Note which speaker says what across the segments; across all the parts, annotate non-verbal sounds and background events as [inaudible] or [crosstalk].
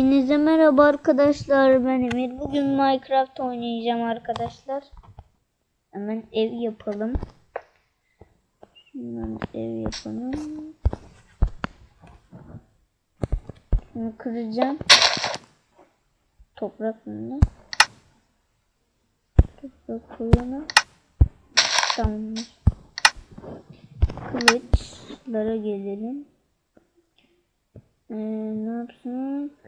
Speaker 1: Hepinize merhaba arkadaşlar ben Emir. Bugün Minecraft oynayacağım arkadaşlar. Hemen ev yapalım. Şundan ev yapalım. Şunu kıracağım. Toprak mı? Toprak koyana. Tamamdır. Kılıçlara gelelim. Ee, ne yapsak?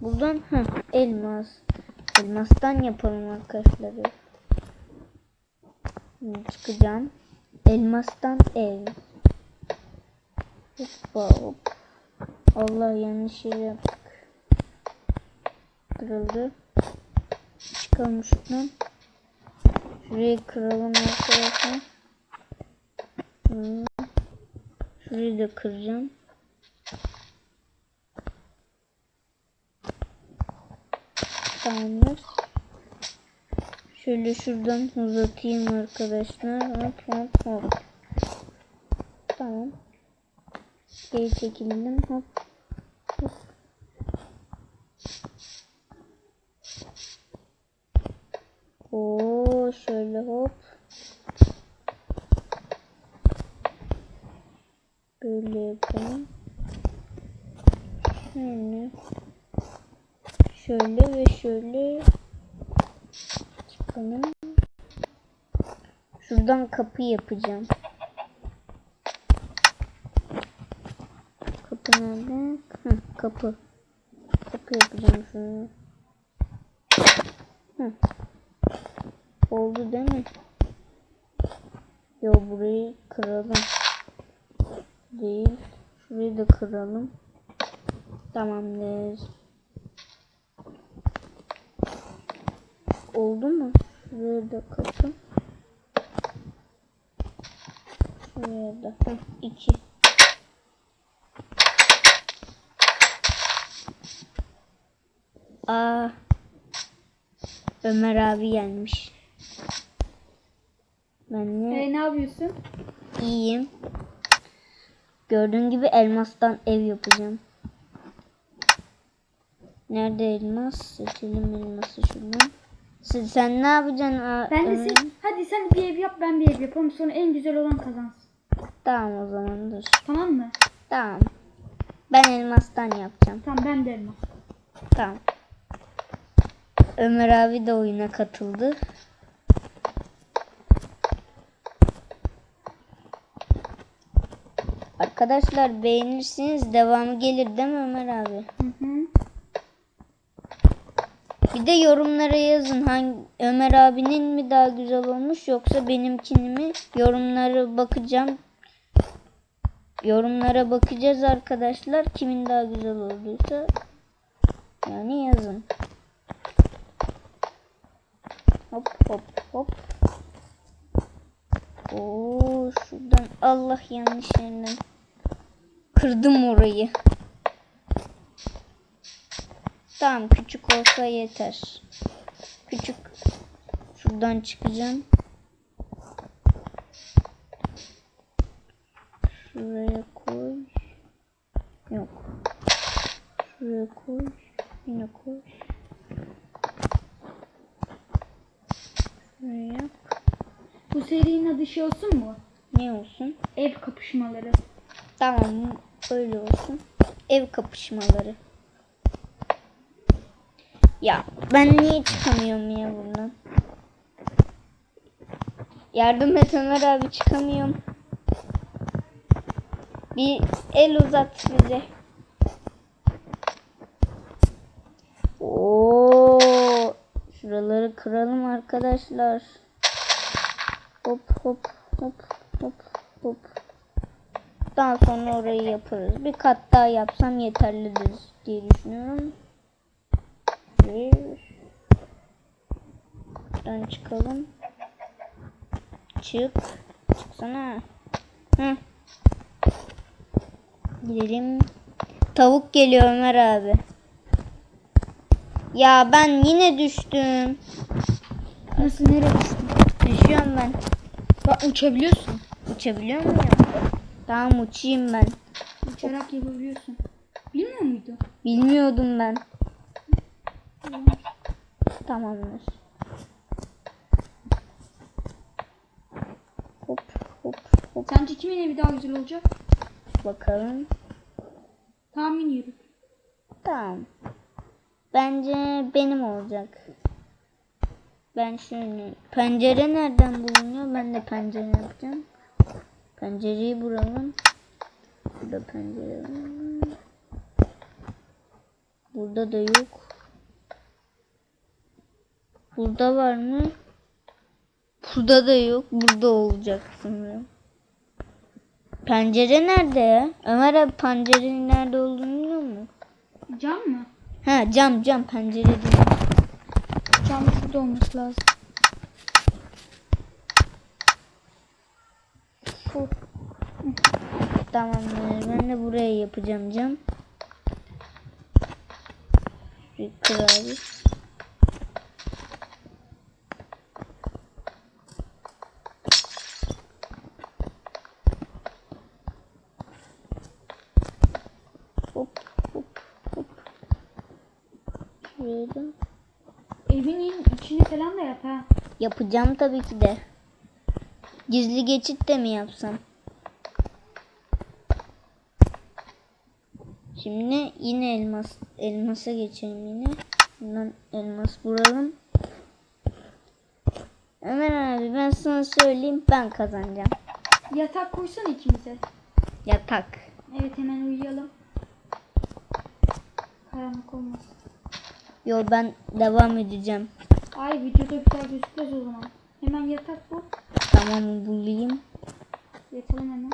Speaker 1: Buradan ha elmas. Elmastan yapalım arkadaşlar. Çıkacağım. Elmastan ev. Hoppa hop. Allah yanlış yere yaptık. Kırıldı. Çıkalım şuradan. Şurayı kıralım arkadaşlar. Şurayı da kıracağım. Tamamdır. Şöyle şuradan uzatayım arkadaşlar. Hop hop hop. Tamam. Geri çekildim. Hop. Hop. Oo şöyle hop. Böyle yapalım. Şöyle. Şöyle ve şöyle çıkalım. Şuradan kapı yapacağım. Kapı nerede? Hı, kapı. Kapı yapacağım şunu. Hı. Oldu değil mi? Yo burayı kıralım. Değil. Şurayı da kıralım. Tamamdır. Oldu mu? Şuraya da kapı. Şuraya da. Heh, iki. Aa. Ömer abi gelmiş. Ben de
Speaker 2: Ee, ne yapıyorsun?
Speaker 1: iyiyim. Gördüğün gibi elmastan ev yapacağım. Nerede elmas? Seçelim elması şuradan. Sen, sen ne yapacaksın?
Speaker 2: Ben de sen, hadi sen bir ev yap ben bir ev yapalım sonra en güzel olan kazansın.
Speaker 1: Tamam o zaman dur.
Speaker 2: Tamam mı?
Speaker 1: Tamam. Ben elmastan yapacağım.
Speaker 2: Tamam ben de elmas.
Speaker 1: Tamam. Ömer abi de oyuna katıldı. Arkadaşlar beğenirsiniz devamı gelir değil mi Ömer abi?
Speaker 2: Hı hı.
Speaker 1: Bir de yorumlara yazın hangi Ömer abinin mi daha güzel olmuş yoksa benimkini mi? Yorumlara bakacağım. Yorumlara bakacağız arkadaşlar. Kimin daha güzel olduysa yani yazın. Hop hop hop. Oo şuradan Allah yanlış yerinden kırdım orayı. Tamam küçük olsa yeter. Küçük. Şuradan çıkacağım. Şuraya koy. Yok. Şuraya koy. Yine koy. Şuraya yap.
Speaker 2: Bu serinin adı şey olsun mu?
Speaker 1: Ne olsun?
Speaker 2: Ev kapışmaları.
Speaker 1: Tamam öyle olsun. Ev kapışmaları. Ya ben niye çıkamıyorum ya buradan? Yardım et Ömer abi çıkamıyorum. Bir el uzat bize. Oo, şuraları kıralım arkadaşlar. Hop hop hop hop hop. Daha sonra orayı yaparız. Bir kat daha yapsam yeterlidir diye düşünüyorum. Bir. Buradan çıkalım. Çık. Çıksana. Hı. Gidelim. Tavuk geliyor Ömer abi. Ya ben yine düştüm.
Speaker 2: Nasıl nereye düştün?
Speaker 1: Düşüyorum ben.
Speaker 2: Bak uçabiliyorsun.
Speaker 1: Uçabiliyor muyum? Tamam uçayım ben.
Speaker 2: Uçarak yapabiliyorsun. Bilmiyor muydu?
Speaker 1: Bilmiyordum ben. Tamamdır. Hop hop hop
Speaker 2: Sence kimin evi daha güzel olacak?
Speaker 1: bakalım.
Speaker 2: Tahmin yürüt.
Speaker 1: Tamam. Bence benim olacak. Ben şöyle pencere nereden bulunuyor? Ben de pencere yapacağım. Pencereyi buralım. Burada pencere var. Burada da yok. Burada var mı? Burada da yok. Burada olacak sanırım. Pencere nerede ya? Ömer abi pencerenin nerede olduğunu biliyor musun?
Speaker 2: Cam mı?
Speaker 1: Ha cam cam pencere değil.
Speaker 2: Cam şurada olması lazım.
Speaker 1: Fu. Tamamdır. Ben de buraya yapacağım cam. Bir kır abi. Hop hop hop. Şuraya da.
Speaker 2: Evinin içini falan da yap ha.
Speaker 1: Yapacağım tabii ki de. Gizli geçit de mi yapsam? Şimdi yine elmas elmasa geçelim yine. Bundan elmas vuralım. Ömer abi ben sana söyleyeyim ben kazanacağım.
Speaker 2: Yatak koysana ikimize.
Speaker 1: Yatak.
Speaker 2: Evet hemen uyuyalım. Karanlık olmasın.
Speaker 1: Yo ben devam edeceğim.
Speaker 2: Ay videoda güzel gözükmez o zaman. Hemen yatak bul.
Speaker 1: Tamam bulayım.
Speaker 2: Yatalım hemen.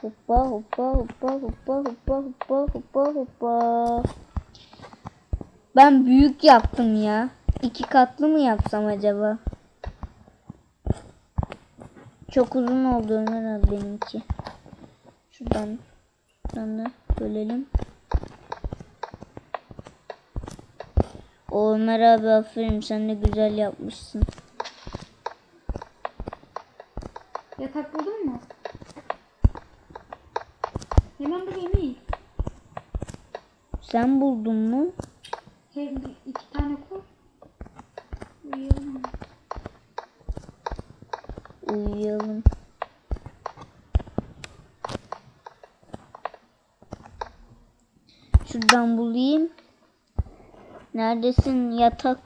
Speaker 1: Hoppa hoppa hoppa hoppa hoppa hoppa hoppa hoppa. Ben büyük yaptım ya. İki katlı mı yapsam acaba? Çok uzun oldu Ömer abi benimki. Şuradan, şuradan da bölelim. Ömer abi aferin sen de güzel yapmışsın.
Speaker 2: Yatak buldun mu? Hemen bul Emin.
Speaker 1: Sen buldun mu?
Speaker 2: Hem iki tane koy. Uyuyalım.
Speaker 1: Uyuyalım. Şuradan bulayım. Neredesin yatak?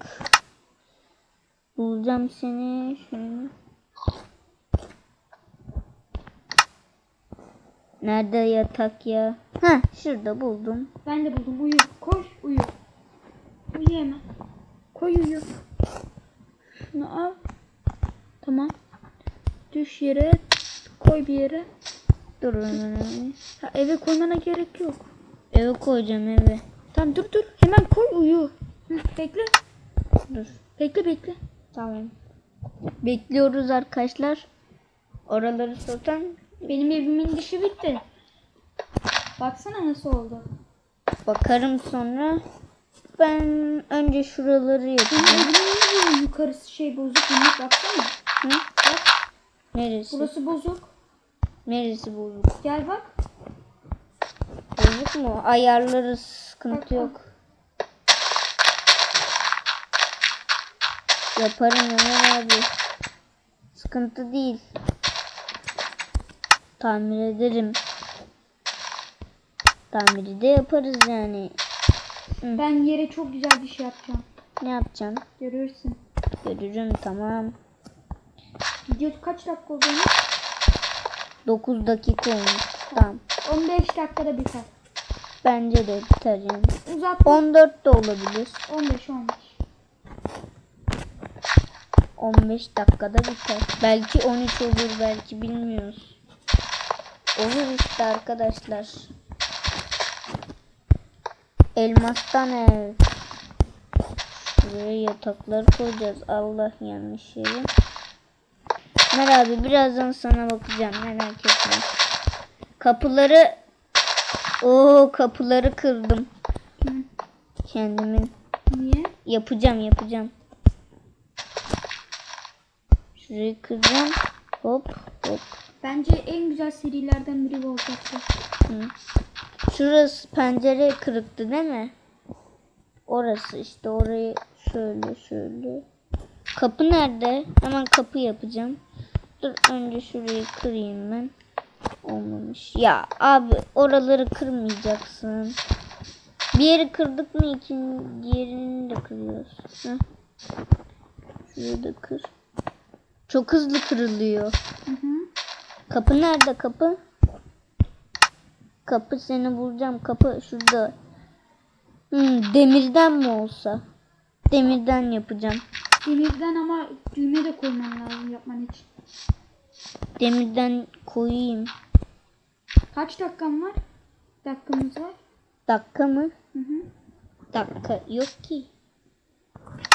Speaker 1: Bulacağım seni. Şöyle. Nerede yatak ya? Ha, şurada buldum.
Speaker 2: Ben de buldum. Uyu. Koş uyu. Uyu hemen. Koy uyu. Şunu al. Tamam. Düş yere. Koy bir yere.
Speaker 1: Dur abi.
Speaker 2: Ha, eve koymana gerek yok.
Speaker 1: Eve koyacağım eve.
Speaker 2: Tamam dur dur. Hemen koy uyu. Hı, bekle.
Speaker 1: Dur.
Speaker 2: Bekle bekle.
Speaker 1: Tamam. Bekliyoruz arkadaşlar. Oraları sotan
Speaker 2: Benim evimin dışı bitti. Baksana nasıl oldu.
Speaker 1: bakarım sonra. Ben önce şuraları yapayım.
Speaker 2: yukarısı şey bozuk Ümit baksana.
Speaker 1: Hı?
Speaker 2: Bak
Speaker 1: Neresi?
Speaker 2: burası bozuk.
Speaker 1: Neresi bozuk?
Speaker 2: Gel bak.
Speaker 1: Bozuk mu? Ayarları sıkıntı
Speaker 2: Bak,
Speaker 1: yok. Yaparım Ömer abi. Sıkıntı değil. Tamir ederim. Tamiri de yaparız yani.
Speaker 2: Ben yere çok güzel bir şey yapacağım.
Speaker 1: Ne yapacaksın?
Speaker 2: Görürsün.
Speaker 1: Görürüm tamam.
Speaker 2: Video kaç dakika oldu Ümit?
Speaker 1: 9 dakika olmuş. Tamam.
Speaker 2: 15 dakikada biter.
Speaker 1: Bence de biter yani.
Speaker 2: Uzatma.
Speaker 1: 14 de olabilir.
Speaker 2: 15 15.
Speaker 1: 15 dakikada biter. Belki 13 olur belki bilmiyoruz. Olur işte arkadaşlar. Elmastan ev. Buraya yataklar koyacağız. Allah yanlış yere. Ömer abi birazdan sana bakacağım merak etme. Kapıları o kapıları kırdım.
Speaker 2: Kimin?
Speaker 1: Kendimin
Speaker 2: Niye?
Speaker 1: yapacağım yapacağım. Şurayı kıracağım. Hop hop.
Speaker 2: Bence en güzel serilerden biri.
Speaker 1: Hı. Şurası pencere kırıktı değil mi? Orası işte orayı şöyle şöyle. Kapı nerede? Hemen kapı yapacağım. Dur önce şurayı kırayım ben. Olmamış. Ya abi oraları kırmayacaksın. Bir yeri kırdık mı ikinci yerini de kırıyoruz. Heh. Şurayı da kır. Çok hızlı kırılıyor.
Speaker 2: Hı hı.
Speaker 1: Kapı nerede kapı? Kapı seni bulacağım. Kapı şurada. Hmm, demirden mi olsa? Demirden yapacağım.
Speaker 2: Demirden ama düğme de koyman lazım yapman için.
Speaker 1: Demirden koyayım.
Speaker 2: Kaç dakikan var? Dakikamız var.
Speaker 1: Dakika mı?
Speaker 2: Hı hı.
Speaker 1: Dakika yok ki.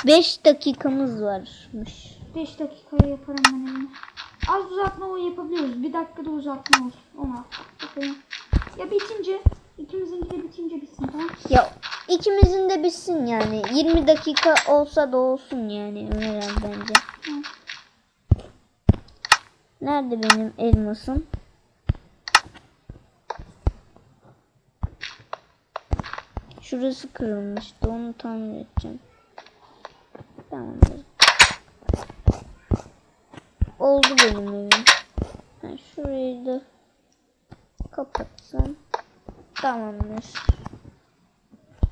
Speaker 1: 5 dakikamız varmış.
Speaker 2: 5 dakikaya yaparım ben onu. Az uzatma o yapabiliyoruz. Bir dakikada uzatma olsun. Ona. Bakalım. Ya bitince ikimizinki de bitince bitsin tamam.
Speaker 1: Ya ikimizin de bitsin yani. 20 dakika olsa da olsun yani Ömer abi bence.
Speaker 2: Hı.
Speaker 1: Nerede benim elmasım? Şurası kırılmıştı. Onu tamir edeceğim. Tamamdır. Oldu benim evim. Ha, şurayı da kapatsam. Tamamdır.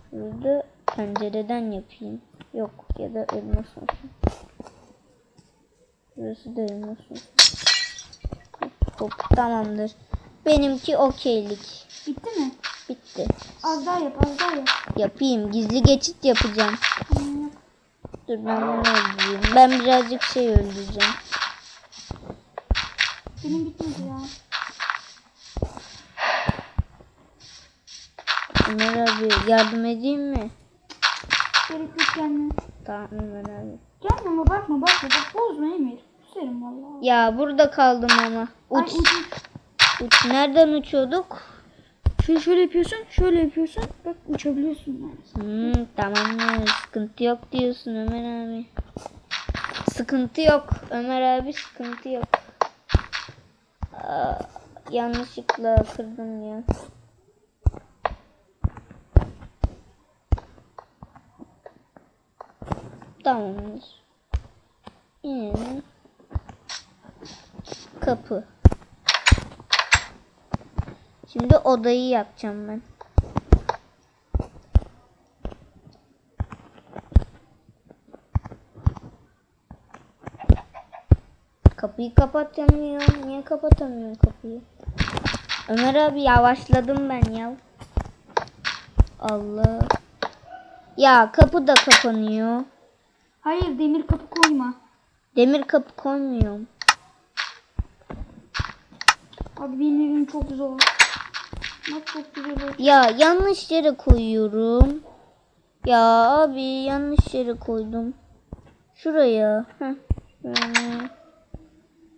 Speaker 1: Şurayı da pencereden yapayım. Yok ya da elmas olsun. Burası da elmas olsun. Hop tamamdır. Benimki okeylik.
Speaker 2: Bitti mi?
Speaker 1: Bitti.
Speaker 2: Az daha yap az daha yap.
Speaker 1: Yapayım. Gizli geçit yapacağım.
Speaker 2: Yap.
Speaker 1: Dur ben bunu öldüreyim. Ben birazcık şey öldüreceğim.
Speaker 2: Benim bitmedi ya.
Speaker 1: Ömer abi yardım edeyim mi?
Speaker 2: Gerek yok gelme.
Speaker 1: Tamam Ömer abi.
Speaker 2: Gelme ama bakma bakma. Bak bozma Emir. Küserim valla.
Speaker 1: Ya burada kaldım ama.
Speaker 2: Ay
Speaker 1: Uç,
Speaker 2: uç.
Speaker 1: uç. Nereden uçuyorduk?
Speaker 2: Şöyle şöyle yapıyorsun. Şöyle yapıyorsun. Bak uçabiliyorsun yani.
Speaker 1: Hmm, tamam sıkıntı yok diyorsun Ömer abi. Sıkıntı yok Ömer abi sıkıntı yok. Aa, yanlışlıkla kırdım ya. Tamamdır. İnelim. Kapı. Şimdi odayı yapacağım ben. Kapıyı kapatamıyorum. Niye kapatamıyorum kapıyı? Ömer abi yavaşladım ben ya. Allah. Ya kapı da kapanıyor.
Speaker 2: Hayır demir kapı koyma.
Speaker 1: Demir kapı koymuyorum.
Speaker 2: Abi benim evim çok zor. Bak çok güzel.
Speaker 1: Ya yanlış yere koyuyorum. Ya abi yanlış yere koydum. Şuraya. Heh. Şöyle.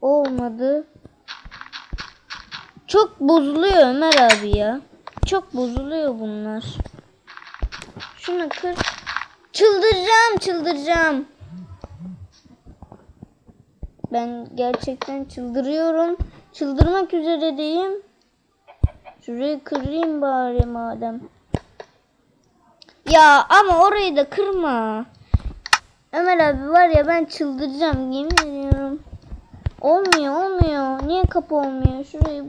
Speaker 1: Olmadı. Çok bozuluyor Ömer abi ya. Çok bozuluyor bunlar. Şunu kır. Çıldıracağım çıldıracağım. Ben gerçekten çıldırıyorum. Çıldırmak üzereyim. Şurayı kırayım bari madem. Ya ama orayı da kırma. Ömer abi var ya ben çıldıracağım yemin ediyorum. Olmuyor olmuyor. Niye kapı olmuyor? Şurayı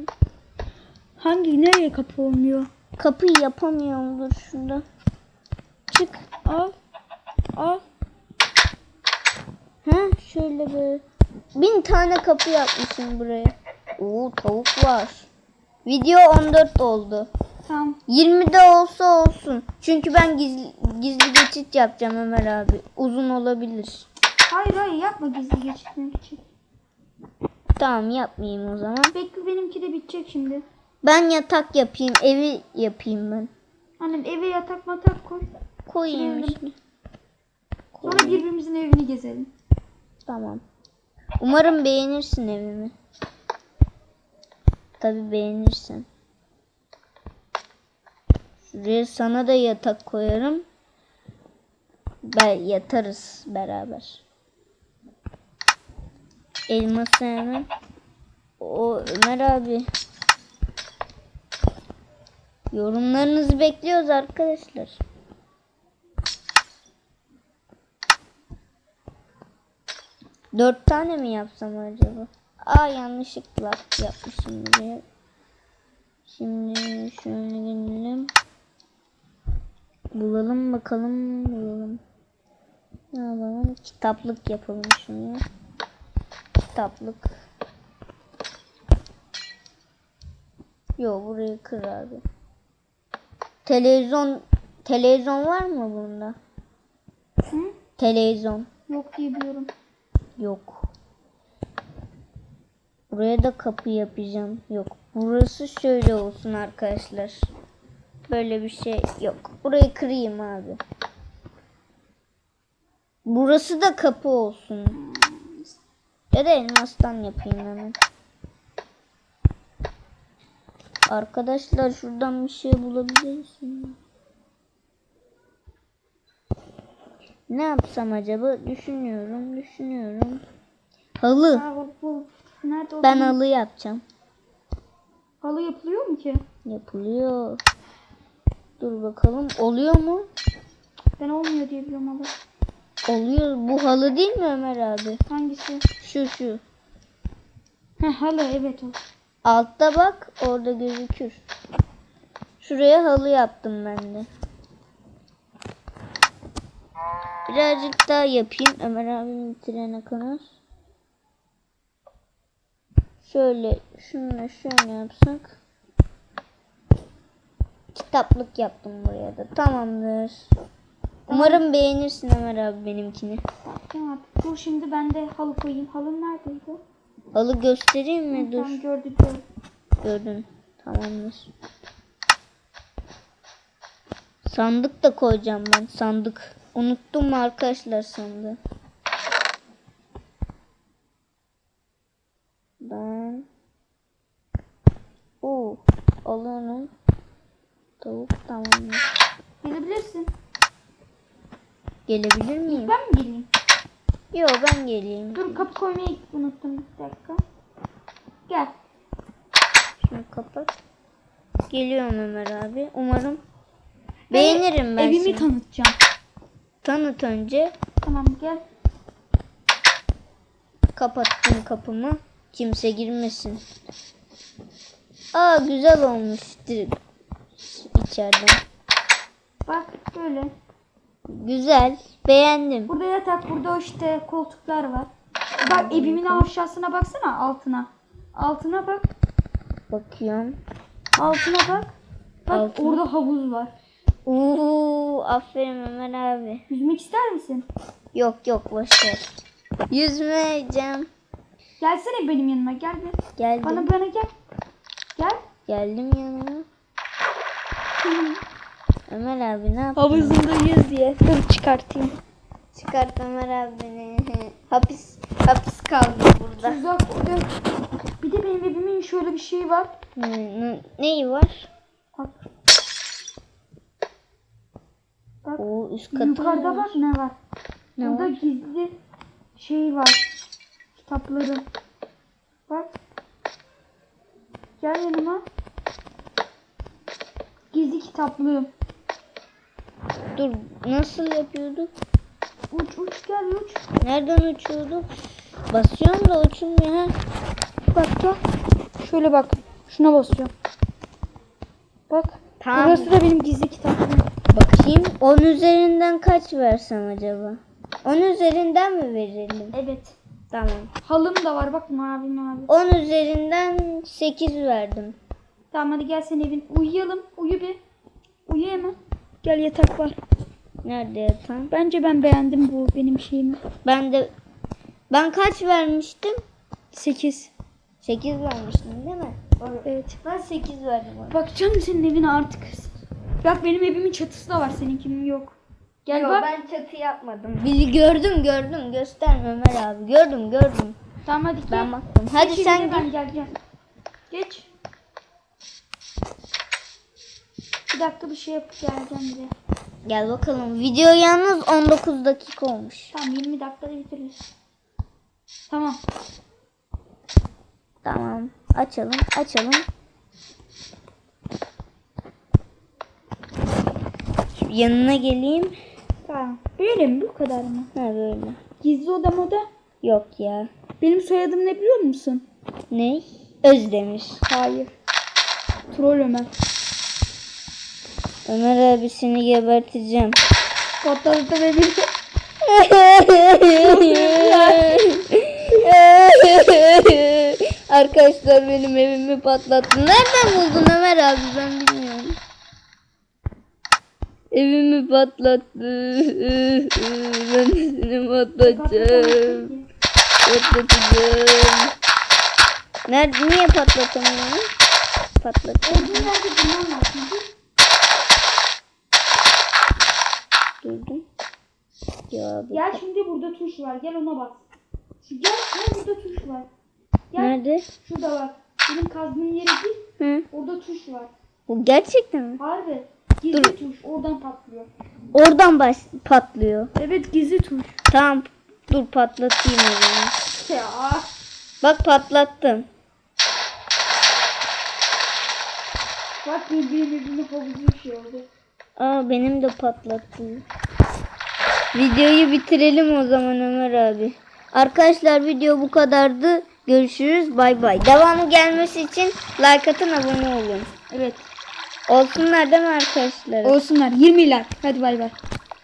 Speaker 2: Hangi nereye kapı olmuyor?
Speaker 1: kapıyı yapamıyorum dur şurada. Çık.
Speaker 2: Al. Al.
Speaker 1: Ha şöyle böyle. Bin tane kapı yapmışım buraya. Oo tavuk var. Video 14 oldu.
Speaker 2: Tamam.
Speaker 1: 20'de olsa olsun. Çünkü ben gizli, gizli geçit yapacağım Ömer abi. Uzun olabilir.
Speaker 2: Hayır hayır yapma gizli geçitmek için.
Speaker 1: Tamam yapmayayım o zaman.
Speaker 2: Bekle benimki de bitecek şimdi.
Speaker 1: Ben yatak yapayım, evi yapayım ben.
Speaker 2: Annem eve yatak matak koy.
Speaker 1: Koyayım
Speaker 2: Şöyle.
Speaker 1: işte.
Speaker 2: Sonra birbirimizin evini gezelim.
Speaker 1: Tamam. Umarım beğenirsin evimi. Tabi beğenirsen. Şuraya sana da yatak koyarım. Ben yatarız beraber. Elması hemen. O Ömer abi. Yorumlarınızı bekliyoruz arkadaşlar. Dört tane mi yapsam acaba? Aa yanlışlıkla yapmışım buraya. Şimdi şöyle gelelim. Bulalım bakalım bulalım. Ne yapalım? Kitaplık yapalım şunu. Kitaplık. Yo burayı kır abi. Televizyon televizyon var mı bunda?
Speaker 2: Hı?
Speaker 1: Televizyon
Speaker 2: Yok diye biliyorum.
Speaker 1: yok. Buraya da kapı yapacağım. Yok. Burası şöyle olsun arkadaşlar. Böyle bir şey yok. Burayı kırayım abi. Burası da kapı olsun. Ya da elmastan yapayım hemen. Arkadaşlar şuradan bir şey bulabiliriz mi? Ne yapsam acaba? Düşünüyorum, düşünüyorum. Halı.
Speaker 2: Nerede?
Speaker 1: Ben halı yapacağım.
Speaker 2: Halı yapılıyor mu ki?
Speaker 1: Yapılıyor. Dur bakalım. Oluyor mu?
Speaker 2: Ben olmuyor diye biliyorum halı.
Speaker 1: Oluyor. Bu halı değil mi Ömer abi?
Speaker 2: Hangisi?
Speaker 1: Şu şu.
Speaker 2: Heh halı evet o.
Speaker 1: Altta bak. Orada gözükür. Şuraya halı yaptım ben de. Birazcık daha yapayım. Ömer abim bitirene kadar. Şöyle şununla şöyle yapsak. Kitaplık yaptım buraya da. Tamamdır. Umarım beğenirsin Ömer abi benimkini.
Speaker 2: Tamam artık. Dur şimdi ben de halı koyayım. Halın neredeydi?
Speaker 1: Halı göstereyim mi? Dur.
Speaker 2: Tamam gördük.
Speaker 1: Gördün. Tamamdır. Sandık da koyacağım ben. Sandık. Unuttum mu arkadaşlar sandığı? Ben Oo, alanın tavuk tamamdır.
Speaker 2: Gelebilirsin.
Speaker 1: Gelebilir miyim?
Speaker 2: Ben mi geleyim?
Speaker 1: Yok ben geleyim.
Speaker 2: Dur kapı koymayı unuttum bir dakika. Gel.
Speaker 1: Şunu kapat. Geliyorum Ömer abi. Umarım beğenirim ben
Speaker 2: Evimi
Speaker 1: seni.
Speaker 2: tanıtacağım.
Speaker 1: Tanıt önce.
Speaker 2: Tamam gel.
Speaker 1: Kapattım kapımı. Kimse girmesin. Aa güzel olmuş içeriden.
Speaker 2: Bak böyle.
Speaker 1: Güzel. Beğendim.
Speaker 2: Burada yatak, burada işte koltuklar var. Bak evimin aşağısına baksana altına. Altına bak.
Speaker 1: Bakıyorum.
Speaker 2: Altına bak. Bak
Speaker 1: Altına.
Speaker 2: orada havuz var.
Speaker 1: Uuu aferin Ömer abi.
Speaker 2: Yüzmek ister misin?
Speaker 1: Yok yok boşver. Yüzmeyeceğim.
Speaker 2: Gelsene benim yanıma gel bir.
Speaker 1: Geldim.
Speaker 2: Bana bana gel. Gel.
Speaker 1: Geldim yanına. [laughs] Ömer abi ne yaptın?
Speaker 2: Havuzunda yüz diye. Dur çıkartayım.
Speaker 1: Çıkart Ömer abi beni. [laughs] hapis hapis kaldı burada.
Speaker 2: Tuzak orada. Bir de benim evimin şöyle bir şeyi var.
Speaker 1: Ne, ne- neyi var?
Speaker 2: Bak. Bak.
Speaker 1: O üst katı
Speaker 2: Yukarıda
Speaker 1: mı?
Speaker 2: bak ne var.
Speaker 1: Ne
Speaker 2: Burada
Speaker 1: var?
Speaker 2: gizli şey var. Kitaplarım. Bak. Gel yanıma. Gizli kitaplığım.
Speaker 1: Dur nasıl yapıyorduk?
Speaker 2: Uç uç gel uç.
Speaker 1: Nereden uçuyorduk? Basıyorum da uçulmuyor ha.
Speaker 2: Bak gel. Şöyle bak. Şuna basıyorum. Bak.
Speaker 1: Tamam.
Speaker 2: Burası da benim gizli kitaplığım.
Speaker 1: Bakayım 10 üzerinden kaç versem acaba? 10 üzerinden mi verelim?
Speaker 2: Evet.
Speaker 1: Tamam.
Speaker 2: Halım da var bak mavi mavi.
Speaker 1: 10 üzerinden 8 verdim.
Speaker 2: Tamam hadi gel sen evin. Uyuyalım. Uyu bir. Uyu hemen. Gel yatak var.
Speaker 1: Nerede yatan?
Speaker 2: Bence ben beğendim bu benim şeyimi.
Speaker 1: Ben de ben kaç vermiştim?
Speaker 2: 8.
Speaker 1: 8 vermiştim değil mi?
Speaker 2: Evet.
Speaker 1: Ben 8 verdim. ona.
Speaker 2: Bakacağım senin evine artık. Bak benim evimin çatısı da var seninkinin yok. Gel
Speaker 1: Yo,
Speaker 2: bak.
Speaker 1: ben çatı yapmadım. Bili gördüm gördüm gösterme Ömer abi. Gördüm gördüm.
Speaker 2: Tamam hadi gel.
Speaker 1: Ben baktım. Hadi
Speaker 2: Geç
Speaker 1: sen
Speaker 2: evine,
Speaker 1: gel.
Speaker 2: ben gel gel. Geç. Bir dakika bir şey yapıp geleceğim de.
Speaker 1: Gel bakalım. Video yalnız 19 dakika olmuş.
Speaker 2: Tamam 20 dakikada bitiririz. Tamam.
Speaker 1: Tamam. Açalım. Açalım. Şimdi yanına geleyim.
Speaker 2: Tamam. Böyle mi? Bu kadar mı?
Speaker 1: Ha böyle.
Speaker 2: Gizli odam oda.
Speaker 1: Yok ya.
Speaker 2: Benim soyadım ne biliyor musun?
Speaker 1: Ne? Özdemir.
Speaker 2: Hayır. Troll Ömer.
Speaker 1: Ömer abi seni geberteceğim.
Speaker 2: Patladı bir
Speaker 1: Arkadaşlar benim evimi patlattı. Nereden buldun Ömer abi ben bilmiyorum. Evimi patlattı. Ben de seni patlatacağım. Patlatacağım. Nerede, niye patlatamıyorum? Patlatacağım. Durdum. Ya
Speaker 2: Gel şimdi burada tuş var. Gel ona bas. Şu gel, gel burada tuş var. Gel.
Speaker 1: Nerede?
Speaker 2: Şurada bak. Benim kazdığım yere git.
Speaker 1: Hı.
Speaker 2: Orada tuş var.
Speaker 1: Bu gerçekten mi?
Speaker 2: Harbi. Gizli
Speaker 1: Dur.
Speaker 2: tuş. Oradan patlıyor.
Speaker 1: Oradan baş patlıyor.
Speaker 2: Evet gizli tuş.
Speaker 1: Tamam. Dur patlatayım o zaman.
Speaker 2: Ya.
Speaker 1: Bak patlattım.
Speaker 2: Bak birbiri birbirine havuzu şey oldu.
Speaker 1: Aa benim de patlattı. Videoyu bitirelim o zaman Ömer abi. Arkadaşlar video bu kadardı. Görüşürüz. Bay bay. Devamı gelmesi için like atın abone olun.
Speaker 2: Evet.
Speaker 1: Olsunlar değil mi arkadaşlar?
Speaker 2: Olsunlar. 20 like. Hadi bay bay.